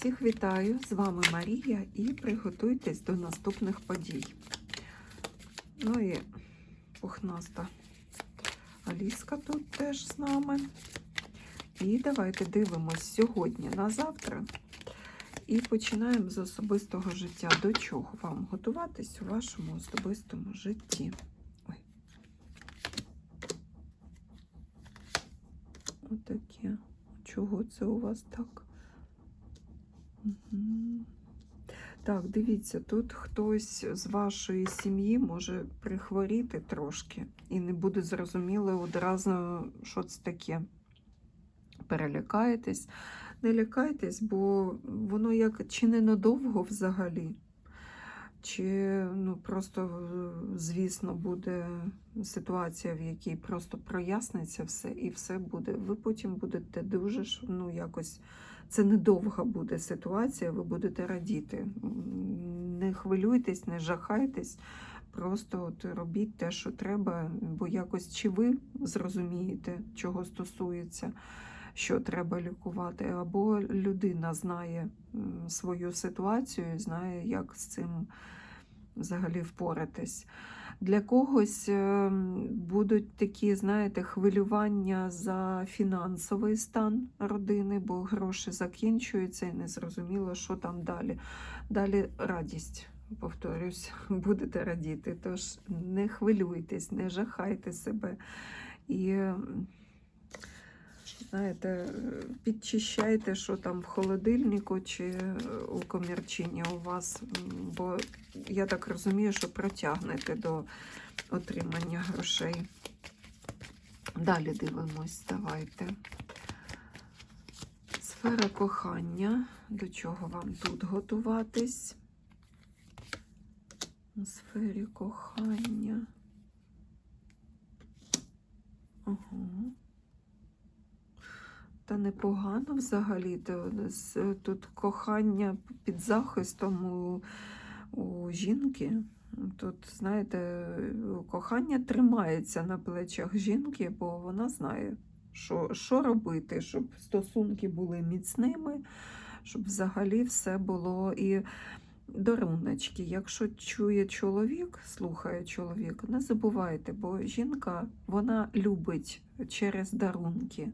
Всіх вітаю! З вами Марія і приготуйтесь до наступних подій. Ну і пухнаста Аліска тут теж з нами. І давайте дивимось сьогодні на завтра. І починаємо з особистого життя. До чого вам готуватись у вашому особистому житті? Ой. Отаке. Чого це у вас так? Так, дивіться, тут хтось з вашої сім'ї може прихворіти трошки і не буде зрозуміло одразу, що це таке. Перелякаєтесь, не лякайтесь, бо воно як чи не надовго взагалі, чи ну, просто, звісно, буде ситуація, в якій просто проясниться все, і все буде. Ви потім будете дуже ну, якось. Це недовга буде ситуація, ви будете радіти. Не хвилюйтесь, не жахайтесь, просто от робіть те, що треба, бо якось чи ви зрозумієте, чого стосується, що треба лікувати, або людина знає свою ситуацію, знає, як з цим взагалі впоратись. Для когось е, будуть такі, знаєте, хвилювання за фінансовий стан родини, бо гроші закінчуються і не зрозуміло, що там далі. Далі радість, повторюсь, будете радіти. Тож не хвилюйтесь, не жахайте себе. І, знаєте, підчищайте, що там в холодильнику чи е, у комірчині у вас, бо я так розумію, що протягнете до отримання грошей. Далі дивимось, давайте. Сфера кохання. До чого вам тут готуватись? У сфері кохання. Угу. Та непогано взагалі. Тут кохання під захистом у, у жінки. Тут, знаєте, кохання тримається на плечах жінки, бо вона знає, що, що робити, щоб стосунки були міцними, щоб взагалі все було і даруночки. Якщо чує чоловік, слухає чоловік, не забувайте, бо жінка вона любить через дарунки,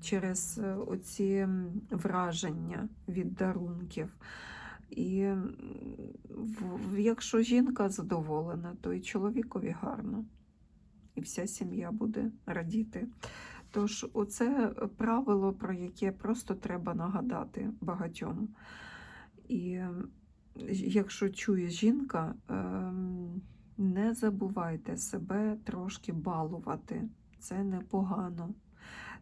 через е, оці враження від дарунків. І якщо жінка задоволена, то і чоловікові гарно. І вся сім'я буде радіти. Тож, оце правило, про яке просто треба нагадати багатьом. І якщо чує жінка, ем, не забувайте себе трошки балувати. Це непогано.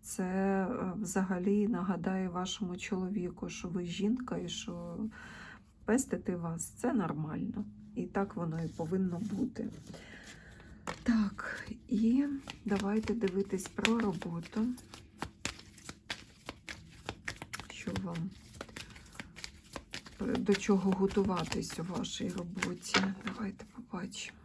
Це е, взагалі нагадає вашому чоловіку, що ви жінка і що пестити вас це нормально. І так воно і повинно бути. Так, і давайте дивитись про роботу. Що вам до чого готуватись у вашій роботі? Давайте побачимо.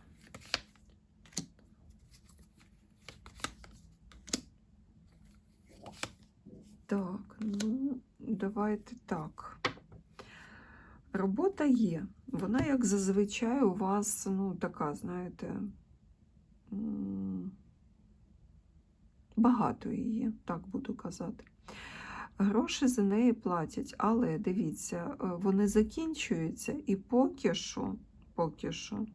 Так, ну, давайте так. Робота є. Вона, як зазвичай, у вас, ну, така, знаєте, багато її, так буду казати. Гроші за неї платять, але дивіться, е, вони закінчуються і поки що, поки що,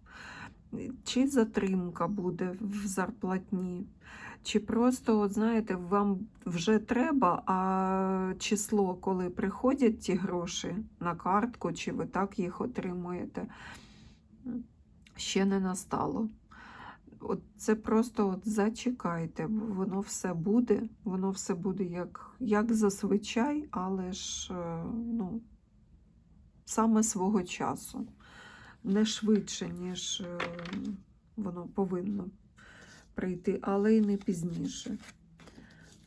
чи затримка буде в зарплатні, чи просто, от знаєте, вам вже треба, а число, коли приходять ті гроші на картку, чи ви так їх отримуєте, ще не настало. От це просто от зачекайте, воно все буде, воно все буде як, як зазвичай, але ж е, ну, саме свого часу, не швидше, ніж е, воно повинно прийти, але й не пізніше.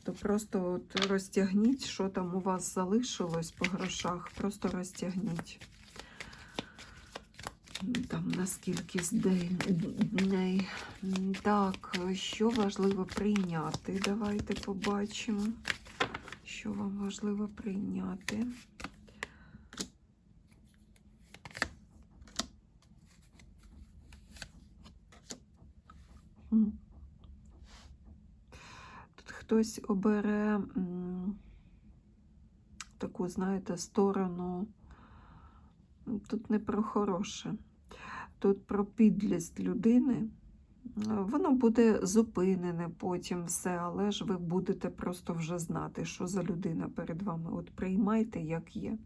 То просто от розтягніть, що там у вас залишилось по грошах, просто розтягніть там на скількись дней. Так, що важливо прийняти? Давайте побачимо, що вам важливо прийняти. Тут хтось обере таку, знаєте, сторону. Тут не про хороше тут про підлість людини. Е, Воно буде зупинене потім все, але ж ви будете просто вже знати, що за людина перед вами. От приймайте, як є.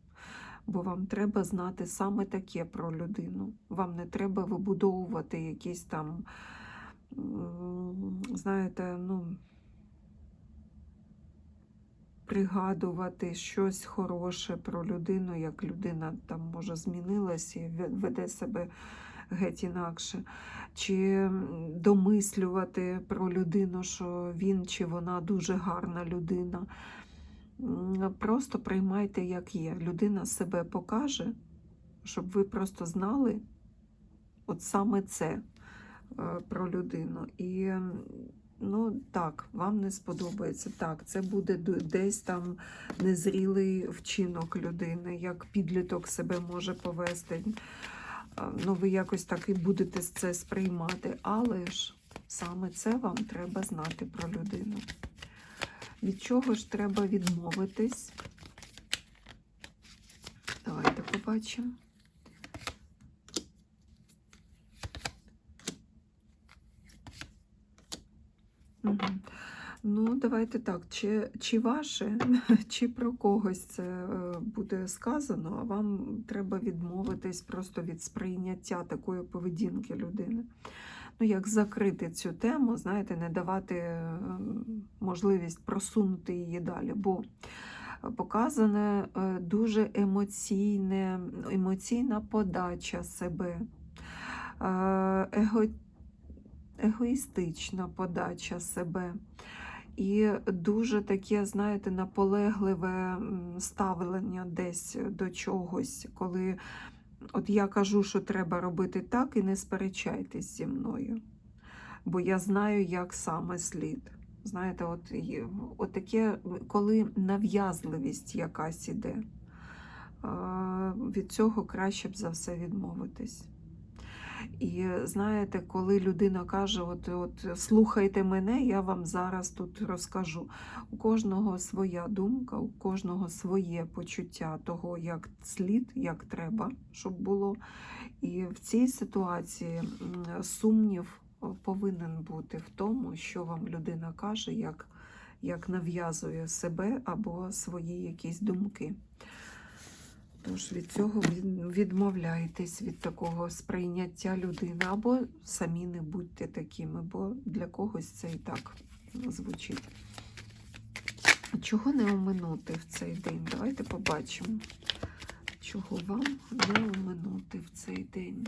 Бо вам треба знати саме таке про людину. Вам не треба вибудовувати якісь там, знаєте, ну, пригадувати щось хороше про людину, як людина там може змінилася і ве- веде себе геть інакше. Чи домислювати про людину, що він чи вона дуже гарна людина. Просто приймайте, як є. Людина себе покаже, щоб ви просто знали от саме це е, про людину. І ну так, вам не сподобається. Так, це буде десь там незрілий вчинок людини, як підліток себе може повести. А, Ну, ви якось так і будете це сприймати, але ж саме це вам треба знати про людину. Від чого ж треба відмовитись? Давайте побачимо. Мгм. Ну, давайте так. Чи, чи ваше, чи про когось це е, буде сказано, а вам треба відмовитись просто від сприйняття такої поведінки людини. Ну, як закрити цю тему, знаєте, не давати е, можливість просунути її далі. Бо показане е, дуже емоційне, емоційна подача себе, е, его, егоїстична подача себе. І дуже таке, знаєте, наполегливе ставлення десь до чогось, коли от я кажу, що треба робити так, і не сперечайтесь зі мною. Бо я знаю, як саме слід. Знаєте, от, от таке, коли нав'язливість якась іде, від цього краще б за все відмовитись. І знаєте, коли людина каже, от, от слухайте мене, я вам зараз тут розкажу. У кожного своя думка, у кожного своє почуття того, як слід, як треба, щоб було. І в цій ситуації сумнів повинен бути в тому, що вам людина каже, як, як нав'язує себе або свої якісь думки. Тож від цього від- відмовляйтесь від такого сприйняття людини, або самі не будьте такими, бо для когось це і так звучить. Чого не оминути в цей день? Давайте побачимо, чого вам не оминути в цей день.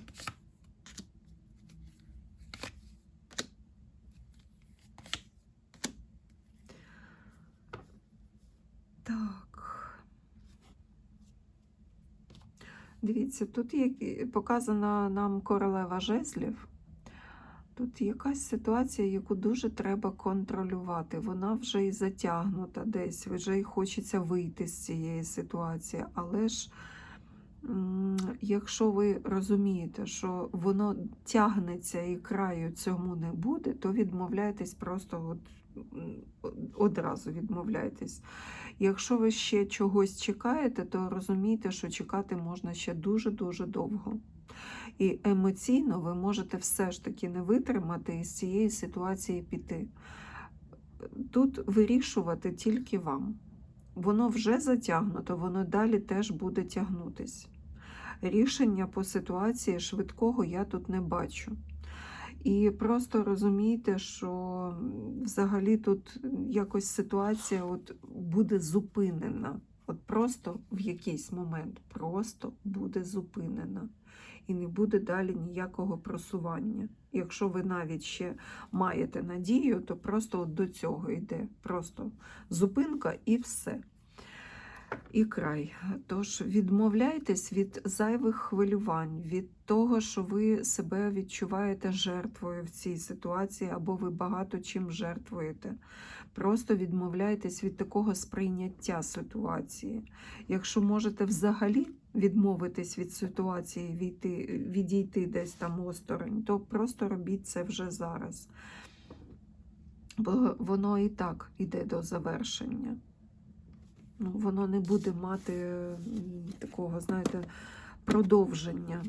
Так. Дивіться, тут є показана нам королева жезлів. Тут якась ситуація, яку дуже треба контролювати. Вона вже і затягнута десь, вже й хочеться вийти з цієї ситуації. Але ж, якщо ви розумієте, що воно тягнеться і краю цьому не буде, то відмовляйтесь просто от, одразу відмовляйтесь. Якщо ви ще чогось чекаєте, то розумійте, що чекати можна ще дуже-дуже довго. І емоційно ви можете все ж таки не витримати і з цієї ситуації піти. Тут вирішувати тільки вам. Воно вже затягнуто, воно далі теж буде тягнутись. Рішення по ситуації швидкого я тут не бачу. І просто розумійте, що взагалі тут якось ситуація от буде зупинена. От просто в якийсь момент просто буде зупинена. І не буде далі ніякого просування. Якщо ви навіть ще маєте надію, то просто от до цього йде. Просто зупинка і все. І край. Тож відмовляйтесь від зайвих хвилювань, від того, що ви себе відчуваєте жертвою в цій ситуації, або ви багато чим жертвуєте. Просто відмовляйтесь від такого сприйняття ситуації. Якщо можете взагалі відмовитись від ситуації, відійти, відійти десь там осторонь, то просто робіть це вже зараз. бо воно і так іде до завершення. Ну, воно не буде мати такого, знаєте, продовження.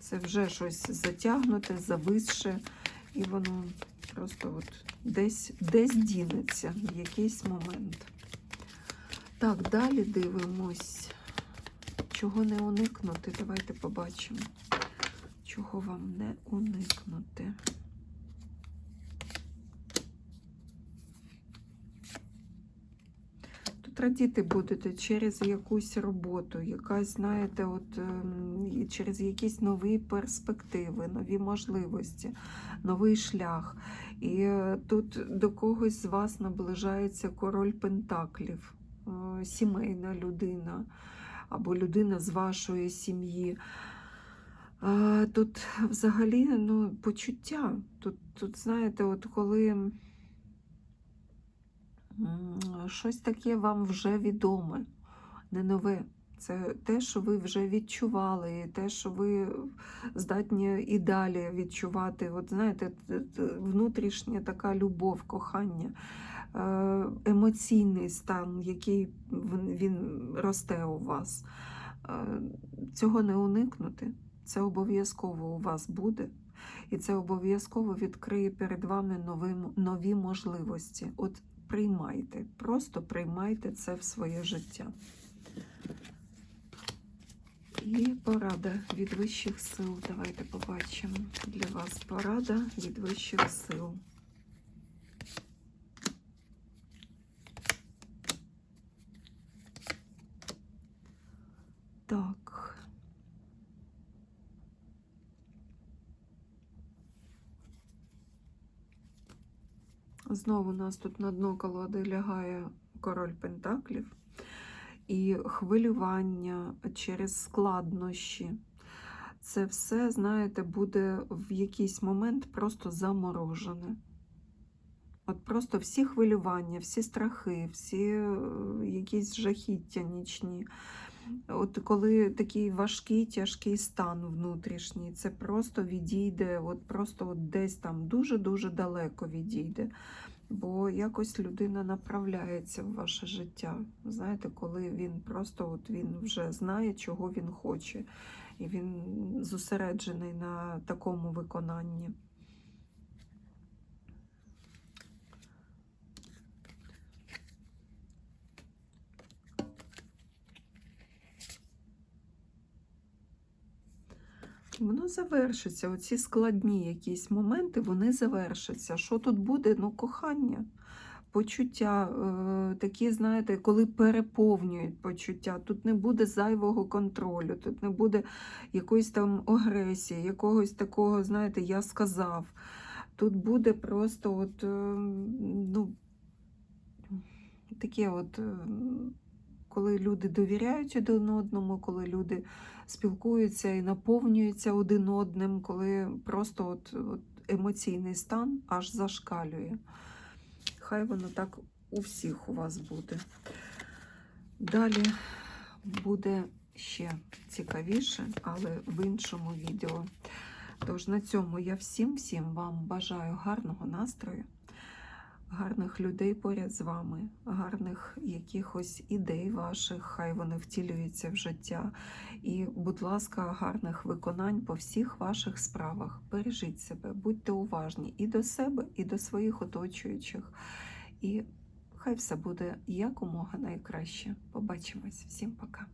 Це вже щось затягнуте, зависше, і воно просто от десь, десь дінеться в якийсь момент. Так, далі дивимось. Чого не уникнути? Давайте побачимо. Чого вам не уникнути? Тут радіти будете через якусь роботу, якась, знаєте, от ем, через якісь нові перспективи, нові можливості, новий шлях. І е, тут до когось з вас наближається король Пентаклів, е, сімейна людина або людина з вашої сім'ї. Тут взагалі ну, почуття. Тут, тут, знаєте, от коли щось таке вам вже відоме, не нове. Це те, що ви вже відчували, і те, що ви здатні і далі відчувати. От знаєте, внутрішня така любов, кохання, емоційний стан, який він росте у вас. Е, Цього не уникнути. Це обов'язково у вас буде, і це обов'язково відкриє перед вами нові, нові можливості. От приймайте, просто приймайте це в своє життя. І порада від вищих сил. Давайте побачимо для вас порада від вищих сил. Так. Знову у нас тут на дно колоди лягає король Пентаклів і хвилювання через складнощі. Це все, знаєте, буде в якийсь момент просто заморожене. От просто всі хвилювання, всі страхи, всі е, якісь жахіття нічні. От коли такий важкий, тяжкий стан внутрішній, це просто відійде, от просто от десь там дуже-дуже далеко відійде. Бо якось людина направляється в ваше життя. Знаєте, коли він просто от він вже знає, чого він хоче, і він зосереджений на такому виконанні. Воно завершиться. Оці складні якісь моменти, вони завершаться. Що тут буде? Ну, кохання, почуття, е, такі, знаєте, коли переповнюють почуття. Тут не буде зайвого контролю, тут не буде якоїсь там агресії, якогось такого, знаєте, я сказав. Тут буде просто от, е, ну, таке от. Коли люди довіряють один одному, коли люди спілкуються і наповнюються один одним, коли просто от, от емоційний стан аж зашкалює. Хай воно так у всіх у вас буде. Далі буде ще цікавіше, але в іншому відео. Тож на цьому я всім всім вам бажаю гарного настрою, гарних людей поряд з вами, гарних якихось ідей ваших, хай вони втілюються в життя. І, будь ласка, гарних виконань по всіх ваших справах. Бережіть себе, будьте уважні і до себе, і до своїх оточуючих. І хай все буде якомога найкраще. Побачимось. Всім пока.